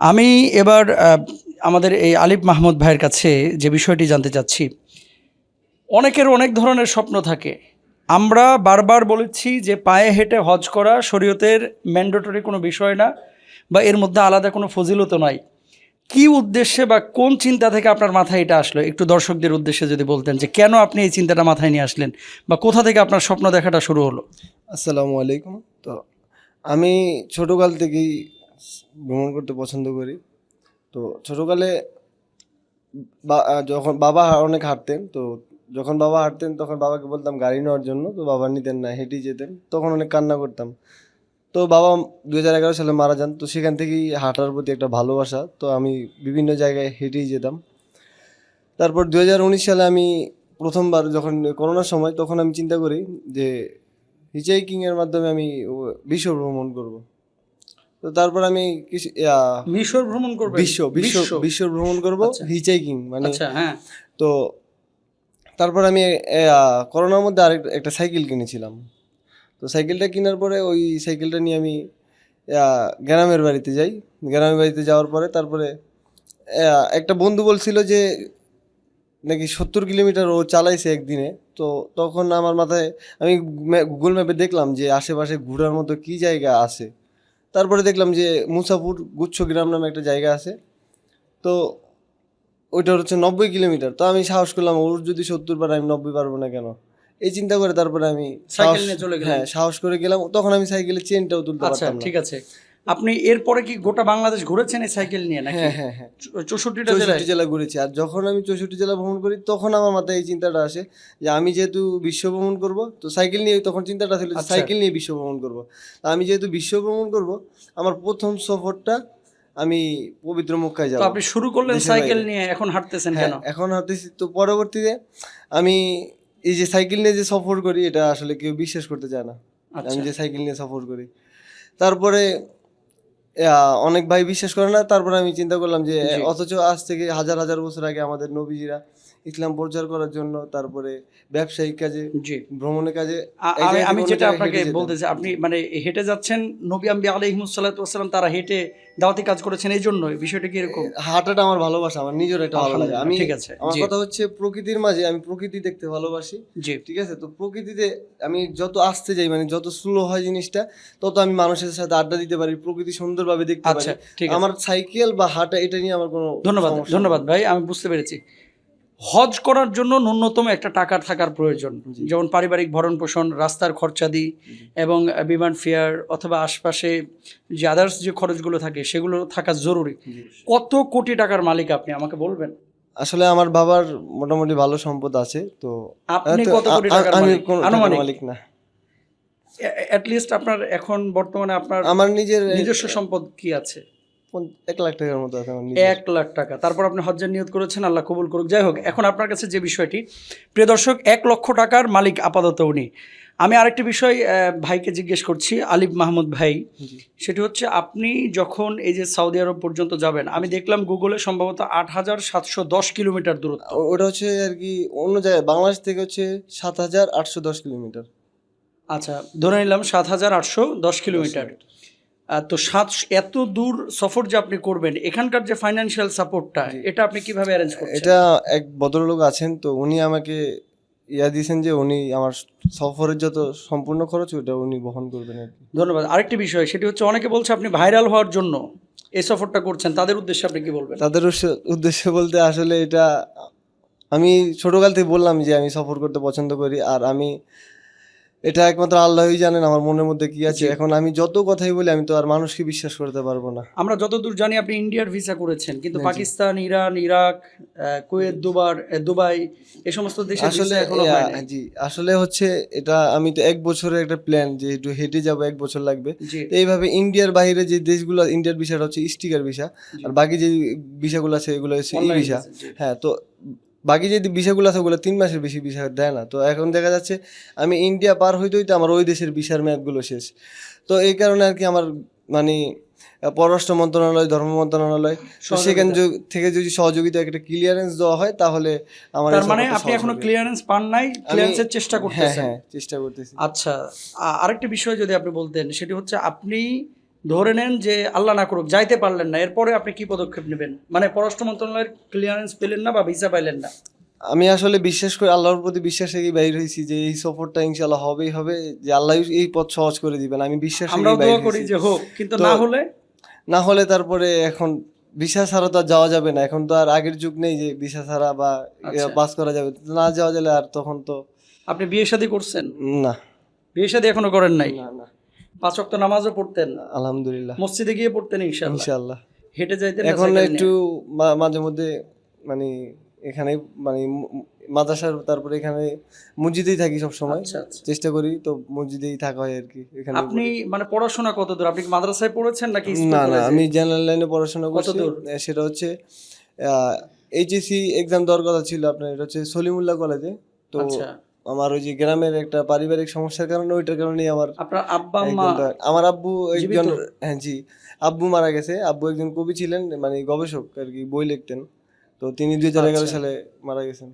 আমি এবার আমাদের এই আলিফ মাহমুদ ভাইয়ের কাছে যে বিষয়টি জানতে চাচ্ছি, অনেকের অনেক ধরনের স্বপ্ন থাকে। আমরা বারবার বলেছি যে পায়ে হেঁটে হজ করা শরীয়তের ম্যান্ডেটরি কোনো বিষয় না বা এর মধ্যে আলাদা কোনো ফজিলত নাই। কি উদ্দেশ্যে বা কোন চিন্তা থেকে আপনার মাথায় এটা আসলো? একটু দর্শকদের উদ্দেশ্যে যদি বলতেন যে কেন আপনি এই চিন্তাটা মাথায় নিয়ে আসলেন বা কোথা থেকে আপনার স্বপ্ন দেখাটা শুরু হলো? আসসালামু আলাইকুম। তো আমি ছোটোকাল থেকেই ভ্রমণ করতে পছন্দ করি। তো ছোটোকালে যখন বাবা অনেক হাঁটতেন, তো যখন বাবা হাঁটতেন তখন বাবাকে বলতাম গাড়ি নেওয়ার জন্য, তো বাবা নিতেন না, হেঁটেই যেতেন, তখন অনেক কান্না করতাম। তো বাবা দু হাজার এগারো সালে মারা যান, তো সেখান থেকেই হাঁটার প্রতি একটা ভালোবাসা, তো আমি বিভিন্ন জায়গায় হেঁটেই যেতাম। তারপর দু হাজার উনিশ সালে আমি প্রথমবার যখন করোনার সময়, তখন আমি চিন্তা করি যে হিচাইকিং এর মাধ্যমে আমি বিশ্ব ভ্রমণ করব। তো তারপর আমি কিছু মিশর ভ্রমণ করবে? বিশ্ব বিশ্ব বিশ্ব। ভ্রমণ করব আচ্ছা। হিচাইকিং মানে আচ্ছা হ্যাঁ। তো তারপর আমি করোনার মধ্যে আরেক একটা সাইকেল কিনেছিলাম। তো সাইকেলটা কেনার পরে ওই সাইকেলটা নিয়ে আমি গ্রামের বাড়িতে যাই। গ্রামের বাড়িতে যাওয়ার পরে তারপরে একটা বন্ধু বলছিল যে নাকি সত্তর কিলোমিটার ও চালাইছে একদিনে। তো তখন আমার মাথায় আমি গুগল ম্যাপে দেখলাম যে আশেপাশে ঘোরার মতো কি জায়গা আছে? তারপরে দেখলাম যে মুসাপুর গুচ্ছ গ্রাম নামে একটা জায়গা আছে। তো ওইটা হচ্ছে নব্বই কিলোমিটার। তো আমি সাহস করলাম ওর যদি সত্তর পারে আমি নব্বই পারব না কেন? এই চিন্তা করে তারপরে আমি সাহস- নিয়ে চলে গেলেন। হ্যাঁ সাহস করে গেলাম। তখন আমি সাইকেলের চেনটাও তুলতে আচ্ছা পারতাম ঠিক আছে। আপনি এরপরে কি গোটা বাংলাদেশ ঘুরেছেন এই সাইকেল নিয়ে নাকি? হ্যাঁ হ্যাঁ হ্যাঁ। চৌষট্টিটা চৌষট্টি জেলা ঘুরেছি। আর যখন আমি চৌষট্টি জেলা ভ্রমণ করি তখন আমার মাথায় এই চিন্তাটা আসে যে আমি যেহেতু বিশ্ব ভ্রমণ করব তো সাইকেল নিয়ে তখন চিন্তাটা ছিল আচ্ছা। সাইকেল নিয়ে বিশ্ব ভ্রমণ করব। আমি যেহেতু বিশ্ব ভ্রমণ করব আমার প্রথম সফরটা আমি পবিত্র মক্কায় যাব। আপনি শুরু করলেন সাইকেল নিয়ে এখন হাঁটতেছেন হ্যাঁ, কেন? এখন হাঁটতেছি। তো পরবর্তীতে আমি এই যে সাইকেল নিয়ে যে সফর করি এটা আসলে কেউ বিশ্বাস করতে চায় না। আচ্ছা। আমি যে সাইকেল নিয়ে সফর করি। তারপরে অনেক ভাই বিশ্বাস করে না তারপরে আমি চিন্তা করলাম যে অথচ আজ থেকে হাজার হাজার বছর আগে আমাদের নবীজিরা ইসলাম প্রচার করার জন্য তারপরে ব্যবসায়িক কাজে জি। ভ্রমণের কাজে আমি যেটা আপনাকে যেতাম। বলতেছি আপনি মানে হেঁটে যাচ্ছেন নবী আম্বি আলাইহিমুসাল্লাম তারা হেঁটে দাওয়াতি কাজ করেছেন এই জন্য বিষয়টা কি এরকম? হাঁটাটা আমার ভালোবাসা আমার নিজের একটা ভালো লাগে আমি ঠিক আছে। আমার কথা হচ্ছে প্রকৃতির মাঝে আমি প্রকৃতি দেখতে ভালোবাসি জি। ঠিক আছে? তো প্রকৃতিতে আমি যত আসতে যাই মানে যত স্লো হয় জিনিসটা তত আমি মানুষের সাথে আড্ডা দিতে পারি প্রকৃতি সুন্দরভাবে দেখতে আচ্ছা পারি। আমার সাইকেল বা হাঁটা এটা নিয়ে আমার কোনো ধন্যবাদ ধন্যবাদ ভাই আমি বুঝতে পেরেছি। হজ করার জন্য ন্যূনতম একটা টাকা থাকার প্রয়োজন। যেমন পারিবারিক ভরণ পোষণ রাস্তার খরচাদি এবং বিমান ফেয়ার অথবা আশপাশে যে আদার্স যে খরচগুলো থাকে সেগুলো থাকা জরুরি। কত কোটি টাকার মালিক আপনি আমাকে বলবেন? আসলে আমার বাবার মোটামুটি ভালো সম্পদ আছে তো আপনি কত কোটি টাকার মালিক? না। অ্যাটলিস্ট আপনার এখন বর্তমানে আপনার আমার নিজের নিজস্ব সম্পদ কি আছে? এক লাখ টাকার মতো আছে এক লাখ টাকা। তারপর আপনি হজ্জের নিয়ত করেছেন আল্লাহ কবুল করুক। যাই হোক এখন আপনার কাছে যে বিষয়টি প্রিয় দর্শক এক লক্ষ টাকার মালিক আপাতত উনি। আমি আরেকটি বিষয় ভাইকে জিজ্ঞেস করছি আলিফ মাহমুদ ভাই। সেটি হচ্ছে আপনি যখন এই যে সৌদি আরব পর্যন্ত যাবেন আমি দেখলাম গুগলে সম্ভবত আট হাজার সাতশো দশ কিলোমিটার দূরত্ব। ওটা হচ্ছে আর কি অন্য জায়গায় বাংলাদেশ থেকে হচ্ছে সাত হাজার আটশো দশ কিলোমিটার। আচ্ছা ধরে নিলাম সাত হাজার আটশো দশ কিলোমিটার। তো সাত এত দূর সফর যে আপনি করবেন এখানকার যে ফাইন্যান্সিয়াল সাপোর্টটা এটা আপনি কীভাবে অ্যারেঞ্জ করছেন? এটা এক ভদ্রলোক আছেন তো উনি আমাকে ইয়া দিয়েছেন যে উনি আমার সফরের যত সম্পূর্ণ খরচ ওটা উনি বহন করবেন আর কি। ধন্যবাদ। আরেকটি বিষয় সেটি হচ্ছে অনেকে বলছে আপনি ভাইরাল হওয়ার জন্য এই সফরটা করছেন তাদের উদ্দেশ্যে আপনি কি বলবেন? তাদের উদ্দেশ্য- বলতে আসলে এটা আমি ছোটকাল থেকে বললাম যে আমি সফর করতে পছন্দ করি আর আমি এটা একমাত্র আল্লাহই জানেন আমার মনের মধ্যে কি আছে। এখন আমি যত কথাই বলি আমি তো আর মানুষকে বিশ্বাস করতে পারব না। আমরা যতদূর জানি আপনি ইন্ডিয়ার ভিসা করেছেন কিন্তু পাকিস্তান ইরান ইরাক কুয়েত দুবার দুবাই এই সমস্ত দেশে আসলে। জি আসলে হচ্ছে এটা আমি তো এক বছরের একটা প্ল্যান যে একটু হেঁটে যাব এক বছর লাগবে। এইভাবে ইন্ডিয়ার বাইরে যে দেশগুলো ইন্ডিয়ার ভিসাটা হচ্ছে স্টিকার ভিসা আর বাকি যে ভিসাগুলো আছে এগুলো হচ্ছে ই ভিসা হ্যাঁ তো বাকি যে ভিসাগুলো আছে ওগুলো তিন মাসের বেশি ভিসা দেয় না। তো এখন দেখা যাচ্ছে আমি ইন্ডিয়া পার হইতে হইতে আমার ওই দেশের ভিসার মেয়াদগুলো শেষ। তো এই কারণে আর কি আমার মানে পররাষ্ট্র মন্ত্রণালয় ধর্ম মন্ত্রণালয় সেখান। থেকে যদি সহযোগিতা একটা ক্লিয়ারেন্স দেওয়া হয় তাহলে আমার তার মানে আপনি এখনও ক্লিয়ারেন্স পান নাই ক্লিয়ারেন্সের চেষ্টা হ্যাঁ করতেছেন। হ্যাঁ চেষ্টা করতেছি। আচ্ছা আরেকটি বিষয় যদি আপনি বলতেন সেটি হচ্ছে আপনি ধরে নেন যে আল্লাহ না করুক যাইতে পারলেন না এরপরে আপনি কি পদক্ষেপ নেবেন? মানে পররাষ্ট্র মন্ত্রণালয়ের ক্লিয়ারেন্স পেলেন না বা ভিসা পাইলেন না? আমি আসলে বিশ্বাস করি আল্লাহর প্রতি বিশ্বাস রেখে বাইর হয়েছি যে এই সফরটা ইনশাল্লাহ হবেই হবে যে আল্লাহ এই পথ সহজ করে দিবেন আমি বিশ্বাস দোয়া করি যে হোক কিন্তু না হলে? না হলে তারপরে এখন ভিসা ছাড়া তো আর যাওয়া যাবে না এখন তো আর আগের যুগ নেই যে ভিসা ছাড়া বা আচ্ছা। পাস করা যাবে না যাওয়া গেলে আর তখন তো আপনি বিয়ে শাদী করছেন? না। বিয়ে শাদী এখনও করেন নাই? না না। পাঁচ ওয়াক্ত নামাজও পড়তেন। আলহামদুলিল্লাহ। মসজিদে গিয়ে পড়তেন ইনশাআল্লাহ। ইনশাআল্লাহ। হেঁটে যাইতেন এখন একটু মাঝে মধ্যে মানে এখানে মানে মাদ্রাসার তারপরে এখানে মসজিদেই থাকি সব সময় আচ্ছা আচ্ছা। চেষ্টা করি তো মসজিদেই থাকা হয় আর কি এখানে আপনি মানে পড়াশোনা কত দূর? আপনি মাদ্রাসায় পড়েছেন নাকি না না আমি জেনারেল লাইনে পড়াশোনা করছি। দূর? সেটা হচ্ছে এইচএসসি এক্সাম দেওয়ার কথা ছিল আপনার এটা হচ্ছে সলিমুল্লাহ কলেজে। তো আচ্ছা। আমার ওই যে গ্রামের একটা পারিবারিক সমস্যার কারণে ওইটার কারণে আমার আপনার আব্বা আমার আব্বু একজন হ্যাঁ জি। আব্বু মারা গেছে। আব্বু একজন কবি ছিলেন মানে গবেষক আর কি বই লিখতেন। তো তিনি দুই হাজার আচ্ছা। সালে মারা গেছেন।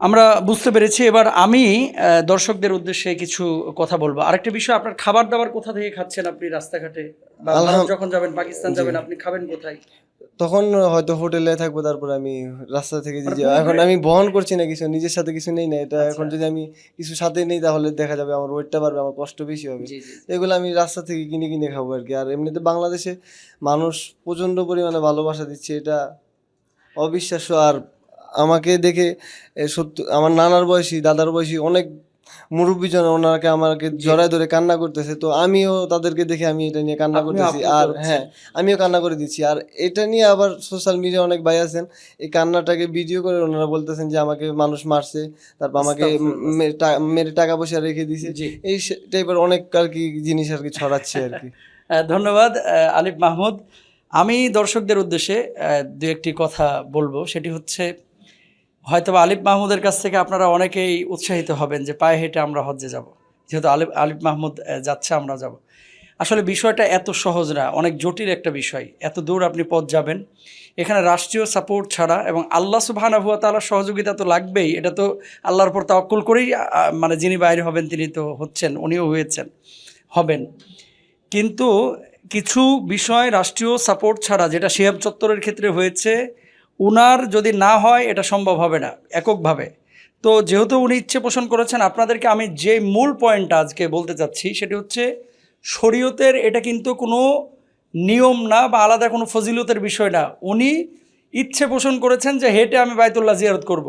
আমরা বুঝতে পেরেছি। এবার আমি দর্শকদের উদ্দেশ্যে কিছু কথা বলব। আরেকটা বিষয় আপনার খাবার দাবার কোথা থেকে খাচ্ছেন আপনি রাস্তাঘাটে? যখন যাবেন পাকিস্তান যাবেন আপনি খাবেন কোথায়? তখন হয়তো হোটেলে থাকব তারপরে আমি রাস্তা থেকে যে এখন আমি বহন করছি না কিছু নিজের সাথে কিছু নেই না এটা আচ্ছা। এখন যদি আমি কিছু সাথে নেই তাহলে দেখা যাবে আমার ওয়েটটা বাড়বে আমার কষ্ট বেশি হবে। এগুলো আমি রাস্তা থেকে কিনে কিনে খাব আর কি। আর এমনিতে বাংলাদেশে মানুষ প্রচণ্ড পরিমাণে ভালোবাসা দিচ্ছে এটা অবিশ্বাস্য। আর আমাকে দেখে সত্য আমার নানার বয়সী দাদার বয়সী অনেক মুরব্বীজন ওনাকে আমাকে জড়ায় ধরে কান্না করতেছে তো আমিও তাদেরকে দেখে আমি এটা নিয়ে কান্না করতেছি। আর হ্যাঁ আমিও কান্না করে দিচ্ছি। আর এটা নিয়ে আবার সোশ্যাল মিডিয়া অনেক ভাই আছেন এই কান্নাটাকে ভিডিও করে ওনারা বলতেছেন যে আমাকে মানুষ মারছে তারপর আমাকে মেরে টাকা পয়সা রেখে দিছে এই টাইপের অনেক আর কি জিনিস আর কি ছড়াচ্ছে আর কি। ধন্যবাদ আহ, আলিফ মাহমুদ। আমি দর্শকদের উদ্দেশ্যে দু একটি কথা বলব। সেটি হচ্ছে হয়তোবা আলিফ মাহমুদের কাছ থেকে আপনারা অনেকেই উৎসাহিত হবেন যে পায়ে হেঁটে আমরা হজ্জে যাব। যেহেতু আলিফ আলিফ মাহমুদ যাচ্ছে, আমরা যাব। আসলে বিষয়টা এত সহজ না, অনেক জটিল একটা বিষয়। এত দূর আপনি পথ যাবেন। এখানে রাষ্ট্রীয় সাপোর্ট ছাড়া এবং আল্লাহ সুবহানাহু ওয়া তাআলার সহযোগিতা তো লাগবেই, এটা তো আল্লাহর উপর তাওয়াক্কুল করেই মানে যিনি বাইরে হবেন তিনি তো হচ্ছেন, উনিও হয়েছেন, হবেন। কিন্তু কিছু বিষয় রাষ্ট্রীয় সাপোর্ট ছাড়া, যেটা শিহাব চত্বরের ক্ষেত্রে হয়েছে উনার যদি না হয়, এটা সম্ভব হবে না, এককভাবে। তো যেহেতু উনি ইচ্ছে পোষণ করেছেন, আপনাদেরকে আমি যে মূল পয়েন্টটা আজকে বলতে চাচ্ছি, সেটি হচ্ছে শরীয়তের এটা কিন্তু কোনো নিয়ম না বা আলাদা কোনো ফজিলতের বিষয় না। উনি ইচ্ছে পোষণ করেছেন যে হেঁটে আমি বায়তুল্লাহ জিয়ারত করব।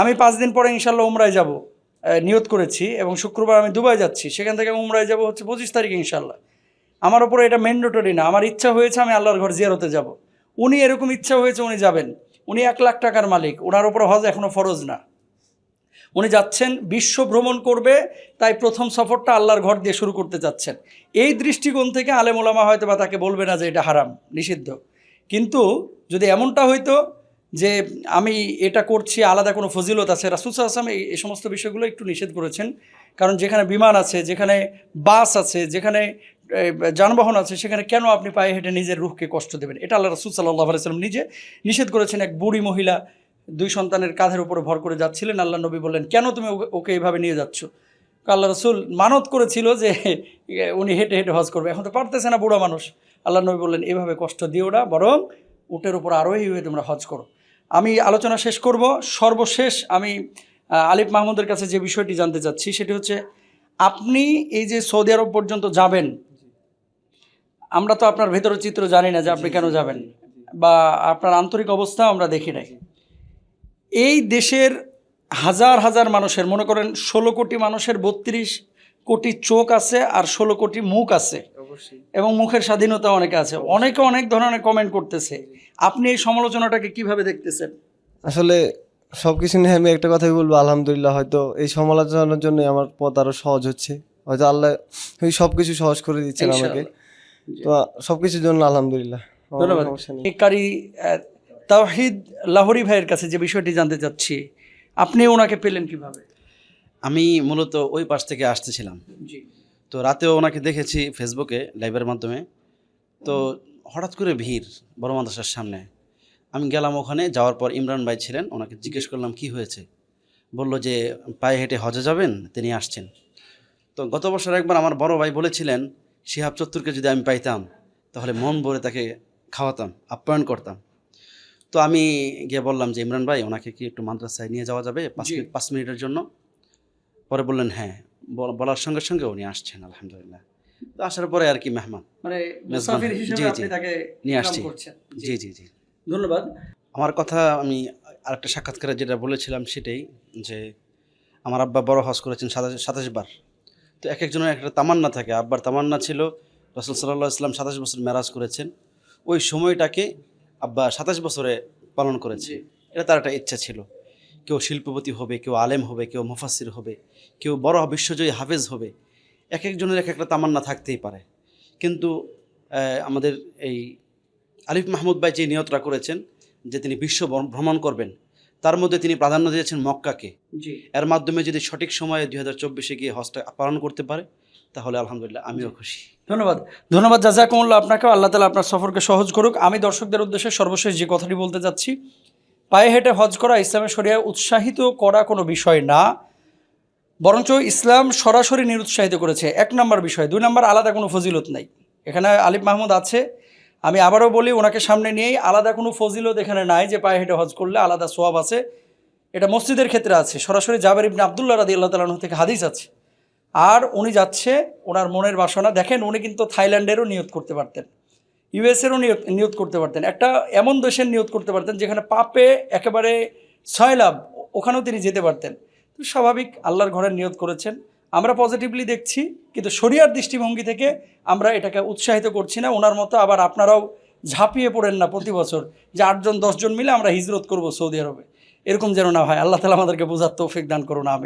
আমি পাঁচ দিন পরে ইনশাল্লাহ উমরায় যাব নিয়ত করেছি এবং শুক্রবার আমি দুবাই যাচ্ছি। সেখান থেকে উমরায় যাব হচ্ছে পঁচিশ তারিখ ইনশাল্লাহ আমার ওপরে এটা ম্যান্ডেটরি না, আমার ইচ্ছা হয়েছে আমি আল্লাহর ঘর জিয়ারতে যাব। উনি এরকম ইচ্ছা হয়েছে উনি যাবেন। উনি এক লাখ টাকার মালিক, ওনার উপরে হজ এখনও ফরজ না। উনি যাচ্ছেন, বিশ্ব ভ্রমণ করবে, তাই প্রথম সফরটা আল্লাহর ঘর দিয়ে শুরু করতে যাচ্ছেন এই দৃষ্টিকোণ থেকে আলেম ওলামা হয়তো বা তাকে বলবে না যে এটা হারাম, নিষিদ্ধ। কিন্তু যদি এমনটা হইতো যে আমি এটা করছি, আলাদা কোনো ফজিলত আছে, রাসুল আসলাম এই সমস্ত বিষয়গুলো একটু নিষেধ করেছেন। কারণ যেখানে বিমান আছে, যেখানে বাস আছে, যেখানে যানবাহন আছে, সেখানে কেন আপনি পায়ে হেঁটে নিজের রুখকে কষ্ট দেবেন? এটা আল্লাহ রসুল সাল্লাহ আলাইসাল্লাম নিজে নিষেধ করেছেন। এক বুড়ি মহিলা দুই সন্তানের কাঁধের উপরে ভর করে যাচ্ছিলেন। আল্লাহ নবী বললেন, কেন তুমি ওকে- এভাবে নিয়ে যাচ্ছ? আল্লাহ রসুল মানত করেছিল যে, উনি হেঁটে হেঁটে হজ করবে। এখন তো পারতেছে না বুড়া মানুষ। আল্লাহ নবী বললেন, এভাবে কষ্ট দিও না, বরং উটের উপর আরোহী হয়ে তোমরা হজ করো। আমি আলোচনা শেষ করব। সর্বশেষ আমি আলিফ মাহমুদের কাছে যে বিষয়টি জানতে চাচ্ছি, সেটি হচ্ছে, আপনি এই যে সৌদি আরব পর্যন্ত যাবেন আমরা তো আপনার ভেতরের চিত্র জানি না যে আপনি কেন যাবেন। বা আপনার আন্তরিক অবস্থা আমরা দেখি নাই। এই দেশের হাজার হাজার মানুষের মনে করেন ষোলো কোটি মানুষের বত্রিশ কোটি চোখ আছে আর ষোলো কোটি মুখ আছে। এবং মুখের স্বাধীনতা অনেকে আছে। অনেকে অনেক ধরনের কমেন্ট করতেছে। আপনি এই সমালোচনাটাকে কীভাবে দেখতেছেন? আসলে সব কিছু নিয়ে আমি একটা কথাই বলব আলহামদুলিল্লাহ হয়তো এই সমালোচনার জন্য আমার পথ আরও সহজ হচ্ছে। হয়তো আল্লাহ এই সবকিছু সহজ করে দিচ্ছেন আমাকে। তো সবকিছুর জন্য আলহামদুলিল্লাহ। ধন্যবাদ। কারি তাওহিদ লাহোরি ভাইয়ের কাছে যে বিষয়টি জানতে চাচ্ছি আপনি ওনাকে পেলেন কীভাবে? আমি মূলত ওই পাশ থেকে আসতেছিলাম। জি। তো রাতেও ওনাকে দেখেছি ফেসবুকে লাইভের মাধ্যমে। তো হঠাৎ করে ভিড় বড় মাদ্রাসার সামনে। আমি গেলাম ওখানে যাওয়ার পর ইমরান ভাই ছিলেন ওনাকে জিজ্ঞেস করলাম কি হয়েছে? বলল যে পায়ে হেঁটে হজে যাবেন? তিনি আসছেন। তো গত বছর একবার আমার বড় ভাই বলেছিলেন শিহাব চত্বরকে যদি আমি পাইতাম তাহলে মন ভরে তাকে খাওয়াতাম আপ্যায়ন করতাম। তো আমি গিয়ে বললাম যে ইমরান ভাই ওনাকে কি একটু মাদ্রাসায় নিয়ে যাওয়া যাবে পাঁচ মিনিট পাঁচ মিনিটের জন্য? পরে বললেন হ্যাঁ। বল- বলার সঙ্গে সঙ্গে উনি আসছেন আলহামদুলিল্লাহ। তো আসার পরে আর কি মেহমান। মানে নিয়ে আসছি। জি জি জি। ধন্যবাদ। আমার কথা আমি আরেকটা সাক্ষাৎকারে যেটা বলেছিলাম সেটাই যে আমার আব্বা বড় হজ করেছেন সাতাশ সাতাশ বার। তো এক একজনের একটা তামান্না থাকে। আব্বার তামান্না ছিল, রসুল সাল্লাহ ইসলাম সাতাশ বছর মেরাজ করেছেন। ওই সময়টাকে আব্বা সাতাশ বছরে পালন করেছে। এটা তার একটা ইচ্ছা ছিল। কেউ শিল্পপতি হবে, কেউ আলেম হবে, কেউ মুফাসির হবে, কেউ বড় বিশ্বজয়ী হাফেজ হবে। এক একজনের এক একটা তামান্না থাকতেই পারে। কিন্তু আমাদের এই আলিফ মাহমুদ ভাই যে নিয়তটা করেছেন, যে তিনি বিশ্ব ভ্রম- ভ্রমণ করবেন তার মধ্যে তিনি প্রাধান্য দিয়েছেন মক্কাকে। এর মাধ্যমে যদি সঠিক সময়ে দুই হাজার চব্বিশে গিয়ে হজটা পালন করতে পারে তাহলে আলহামদুলিল্লাহ আমিও খুশি। ধন্যবাদ। ধন্যবাদ জাজাকুমুল্লাহ আপনাকেও। আল্লাহ তালা আপনার সফরকে সহজ করুক। আমি দর্শকদের উদ্দেশ্যে সর্বশেষ যে কথাটি বলতে যাচ্ছি পায়ে হেঁটে হজ করা ইসলামের শরিয়ায় উৎসাহিত করা কোনো বিষয় না বরঞ্চ ইসলাম সরাসরি নিরুৎসাহিত করেছে। এক নম্বর বিষয়। দুই নম্বর আলাদা কোনো ফজিলত নাই। এখানে আলিফ মাহমুদ আছে। আমি আবারও বলি, ওনাকে সামনে নিয়েই আলাদা কোনো ফজিলত এখানে নাই যে পায়ে হেঁটে হজ করলে আলাদা সোয়াব আছে। এটা মসজিদের ক্ষেত্রে আছে। সরাসরি জাবের ইবনে আবদুল্লাহ রাদি আল্লাহ তালাহ থেকে হাদিস আছে। আর উনি যাচ্ছে, ওনার মনের বাসনা, দেখেন উনি কিন্তু থাইল্যান্ডেরও নিয়োগ করতে পারতেন। ইউএসেরও নিয়ত নিয়োগ করতে পারতেন। একটা এমন দেশের নিয়ত করতে পারতেন যেখানে পাপে একেবারে ছয় লাভ, ওখানেও তিনি যেতে পারতেন। স্বাভাবিক, আল্লাহর ঘরের নিয়োগ করেছেন। আমরা পজিটিভলি দেখছি, কিন্তু শরিয়ার দৃষ্টিভঙ্গি থেকে আমরা এটাকে উৎসাহিত করছি না। ওনার মতো আবার আপনারাও ঝাঁপিয়ে পড়েন না প্রতি বছর যে আটজন, দশজন মিলে আমরা হিজরত করব সৌদি আরবে। এরকম যেন না হয়। আল্লাহ তালা আমাদেরকে বোঝার তৌফিক দান করুন আমি